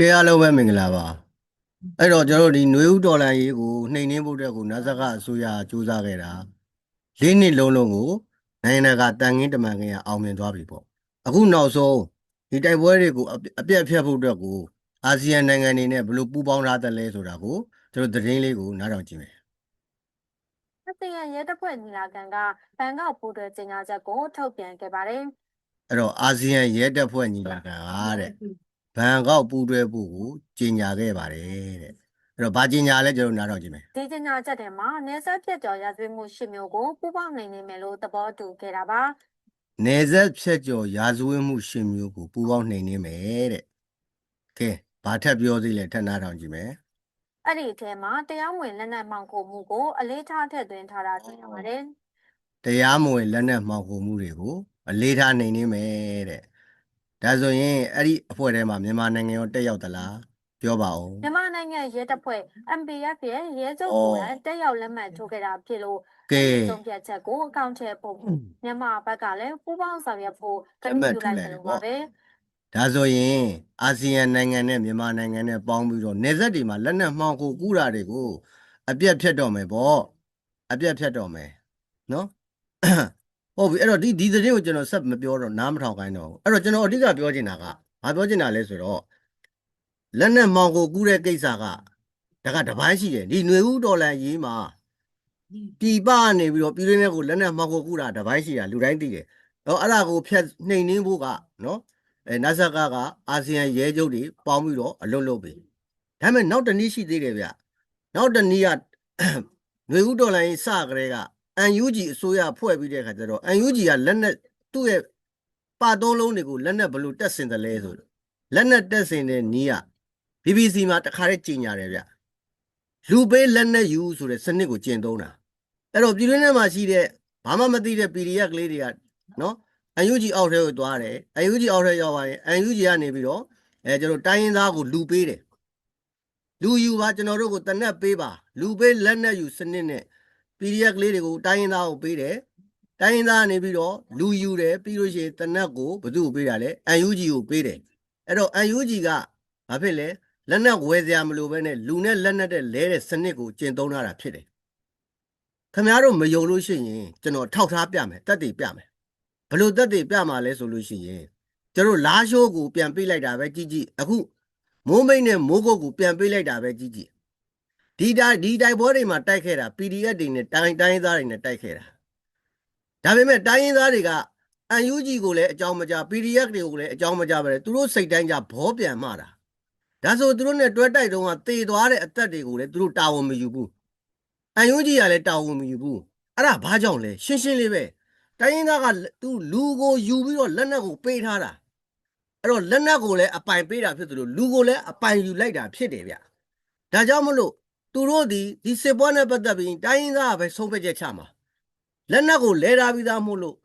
တရားလုံးပဲမင်္ဂလာပါအဲ့တော့ကျွန်တော်တို့ဒီຫນွေဥဒေါ်လာရေးကိုနှိမ်နှင်းဖို့အတွက်ကိုနတ်စကအစိုးရစူးစမ်းခဲ့တာလေးနှစ်လုံးလုံးကိုနိုင်ငံတကာတန်ငင်းတမန်ခင်းကအောင်မြင်သွားပြီပေါ့အခုနောက်ဆုံးဒီတိုက်ပွဲတွေကိုအပြအပြတ်ဖြတ်ဖို့အတွက်ကိုအာဆီယံနိုင်ငံတွေနဲ့ဘယ်လိုပူးပေါင်းထားသလဲဆိုတာကိုကျွန်တော်သတင်းလေးကိုနားထောင်ကြည့်မယ်အသင်ရရဲတပ်ဖွဲ့ညီလာခံကဘန်ကောက်ပူးတွဲကြေညာချက်ကိုထုတ်ပြန်ခဲ့ပါတယ်အဲ့တော့အာဆီယံရဲတပ်ဖွဲ့ညီလာခံကတဲ့ ဘန်ကောက်ပူးတွဲဖို့ကိုကြီးညာခဲ့ပါတယ်တဲ့အဲ့တော့ဘာကြီးညာလဲကျွန်တော်နားထောင်ကြည့်မယ်။ဒီကြေညာချက်ထဲမှာနေဆက်ပြတ်ကျော်ရသွေးမှုရှစ်မျိုးကိုပူးပေါင်းနိုင်နေမယ်လို့သဘောတူခဲ့တာပါနေဆက်ဖြတ်ကျော်ရာဇဝတ်မှုရှင်မျိုးကိုပူပေါင်းနှိမ်နှင်းမယ်တဲ့။ကဲဘာထပ်ပြောသေးလဲထပ်နာထောင်ကြည့်မယ်။အဲ့ဒီအထဲမှာတရားမဝင်လက်နက်မှောင်ခိုမှုကိုအလေးထားထည့်သွင်းထားတာသိရပါတယ်။တရားမဝင်လက်နက်မှောင်ခိုမှုတွေကိုအလေးထားနှိမ်နှင်းမယ်တဲ့။ ဒါဆိုရင်အဲ့ဒီအဖွဲ့ထဲမှာမြန်မာနိုင်ငံရောတက်ရောက်သလားပြောပါဦး။မြန်မာနိုင်ငံရဲတပ်ဖွဲ့ MPF ရဲ့ရဲချုပ်အော်ကိုယ်တိုင်တက်ရောက်လက်မှတ်ထိုးခဲ့တာဖြစ်လို့။ကဲဆုံးဖြတ်ချက်ကိုအကောင့်ထဲပို့မြန်မာဘက်ကလည်းပူးပေါင်းဆောင်ရွက်ဖို့ကလက်တိမှတ်ပြုထိုးလိုက်လိုက်တယ်လို့တယ်ပါပေါ့ပဲဒါဆိုရင်အာဆီယံနိုင်ငံနဲ့မြန်မာနိုင်ငံနဲ့ပေါင်းပြီးတော့နေဆက်တွေမှာလက်နက်မှောင်ခိုကူးတာတွေကိုအပြတ်ဖြတ်တော့မယ်ပေါ့။အပြတ်ဖြတ်တော့မယ်နော်။ ဟုတ်ပြီအဲ့တော့ဒီဒီသတင်းကိုကျွန်တော်ဆက်မပြောတော့နားမထောင်ခိုင်းတော့ဘူးအဲ့တော့ကျွန်တော်အဓိကပြောချင်တာကဘာပြောချင်တာလဲဆိုတော့လက်နဲ့မောင်ကိုကူးတဲ့ကိစ္စကဒါကတပိုင်းရှိတယ်ဒီຫນွေဥဒေါ်လာရေးမှာပြည်ပကနေပြီးတော့ပြည်တွင်းထဲကိုလက်နဲ့မောင်ကိုကူးတာတပိုင်းရှိတာလူတိုင်းသိတယ်တော့အဲ့ဒါကိုဖျက်နှိမ်နှင်းဖို့ကနော်အဲနတ်ဆက်ကကအာဆီယံရဲချုပ်တွေပေါင်းပြီးတော့အလုပ်လုပ်ပြီဒါပေမဲ့နောက်တစ်နည်းရှိသေးတယ်ဗျနောက်တစ်နည်းက ຫນွေဥဒေါ်လာရေးစကြတဲ့က UNG အစိုးရဖွဲ့ပြီးတဲ့အခါကျတော့ UNG ကလက်နဲ့သူ့ရဲ့ပါသုံးလုံးတွေကိုလက်နဲ့ဘယ်လိုတက်ဆင်တယ်လဲဆိုတော့လက်နဲ့တက်ဆင်တဲ့နီးက BBC မှာတခါတည်းကြီးညာတယ်ဗျလူပေးလက်နဲ့ယူဆိုတဲ့စနစ်ကိုကျင့်သုံးတာအဲ့တော့ပြည်တွင်းထဲမှာရှိတဲ့ဘာမှမသိတဲ့ PDF ကလေးတွေကနော် UNG အောက်ထဲကိုသွားတယ် UNG အောက်ထဲရောက်သွားရင် UNG ကနေပြီးတော့အဲကျွန်တော်တိုင်းရင်းသားကိုလူပေးတယ်လူယူပါကျွန်တော်တို့ကိုတနက်ပေးပါလူပေးလက်နဲ့ယူစနစ်နဲ့ PDF ကလေးတွေကိုတိုင်းရင်းသားကိုပေးတယ်တိုင်းရင်းသားကနေပြီးတော့လူယူတယ်ပြီးလို့ရှိရင်တနက်ကိုဘသူ့ကိုပေးတာလဲ UNG ကိုပေးတယ်အဲ့တော့ UNG ကဘာဖြစ်လဲလက်နက်ဝယ်စရာမလိုဘဲနဲ့လူနဲ့လက်နက်တဲ့လဲတဲ့စနစ်ကိုကျင့်သုံးထားတာဖြစ်တယ်ခင်ဗျားတို့မယုံလို့ရှိရင်ကျွန်တော်ထောက်ထားပြမယ်တက်တည်ပြမယ်ဘလို့တက်တည်ပြမှာလဲဆိုလို့ရှိရင်ကျွန်တော်လာရှိုးကိုပြန်ပေးလိုက်တာပဲကြည့်ကြည့်အခုမိုးမိတ်နဲ့မိုးကုတ်ကိုပြန်ပေးလိုက်တာပဲကြည့်ကြည့် ဒီတိုက်ဒီတိုက်ပွဲတွေမှာတိုက်ခဲ့တာ PDF တွေနဲ့တိုင်းတိုင်းရင်းသားတွေနဲ့တိုက်ခဲ့တာဒါပေမဲ့တိုင်းရင်းသားတွေက UNG ကိုလည်းအကြောင်းမကြား PDF တွေကိုလည်းအကြောင်းမကြားပဲသူတို့စိတ်တိုင်းကြဘောပြန်မှတာဒါဆိုသူတို့နဲ့တွဲတိုက်တုန်းကတေသွားတဲ့အသက်တွေကိုလည်းသူတို့တာဝန်မယူဘူး UNG ကလည်းတာဝန်မယူဘူးအဲ့ဒါဘာကြောင့်လဲရှင်းရှင်းလေးပဲတိုင်းရင်းသားကသူလူကိုယူပြီးတော့လက်နက်ကိုပေးထားတာအဲ့တော့လက်နက်ကိုလည်းအပိုင်ပေးတာဖြစ်သလိုလူကိုလည်းအပိုင်ယူလိုက်တာဖြစ်တယ်ဗျဒါကြောင့်မလို့ သူတို့ဒီဒီစစ်ပွဲနဲ့ပတ်သက်ပြီးတိုင်းရင်းသားကပဲဆုံးဖြတ်ချက်ချမှာလက်နက်ကိုလဲထားပြီးသားမို့လို့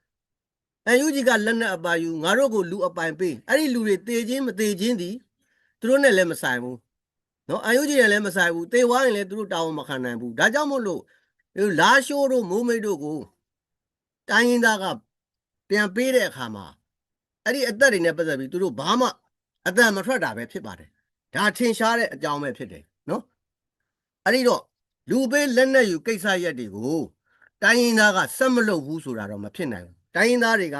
အန်ယူဂျီကလက်နက်အပိုင်ယူငါတို့ကိုလူအပိုင်ပေးအဲ့ဒီလူတွေတေချင်းမတေချင်းဒီသူတို့နဲ့လည်းမဆိုင်ဘူးနော်အန်ယူဂျီနဲ့လည်းမဆိုင်ဘူးတေဝိုင်းရင်လည်းသူတို့တာဝန်မခံနိုင်ဘူးဒါကြောင့်မို့လို့ဒီလာရှိုးတို့မိုးမိတ်တို့ကိုတိုင်းရင်းသားကပြန်ပေးတဲ့အခါမှာအဲ့ဒီအသက်တွေနဲ့ပတ်သက်ပြီးသူတို့ဘာမှအသက်မထွက်တာပဲဖြစ်ပါတယ်ဒါထင်ရှားတဲ့အကြောင်းပဲဖြစ်တယ်နော် အဲ့ဒီတော့လူပေးလက်နက်ယူကိစ္စရက်တွေကိုတိုင်းရင်းသားကစက်မလုပ်ဘူးဆိုတာတော့မဖြစ်နိုင်ဘူးတိုင်းရင်းသားတွေက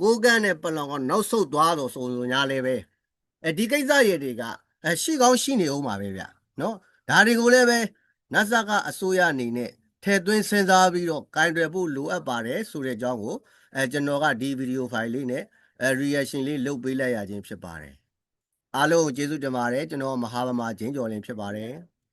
ကိုးကန့်နဲ့ပလောင်ကနောက်ဆုတ်သွားတော့ဆိုရင်ညားလဲပဲအဲဒီကိစ္စရက်တွေကအရှိကောင်းရှိနေအောင်ပါပဲဗျနော်ဒါတွေကိုလည်းပဲနတ်ဆာကအစိုးရအနေနဲ့ထဲသွင်းစဉ်းစားပြီးတော့ကင်တွယ်ဖို့လိုအပ်ပါတယ်ဆိုတဲ့အကြောင်းကိုအဲကျွန်တော်ကဒီဗီဒီယိုဖိုင်လေးနဲ့အဲ reaction လေးလုပ်ပေးလိုက်ရခြင်းဖြစ်ပါတယ်အားလုံးကိုကျေးဇူးတင်ပါတယ်ကျွန်တော်မဟာဗမာချင်းကျော်လင်းဖြစ်ပါတယ်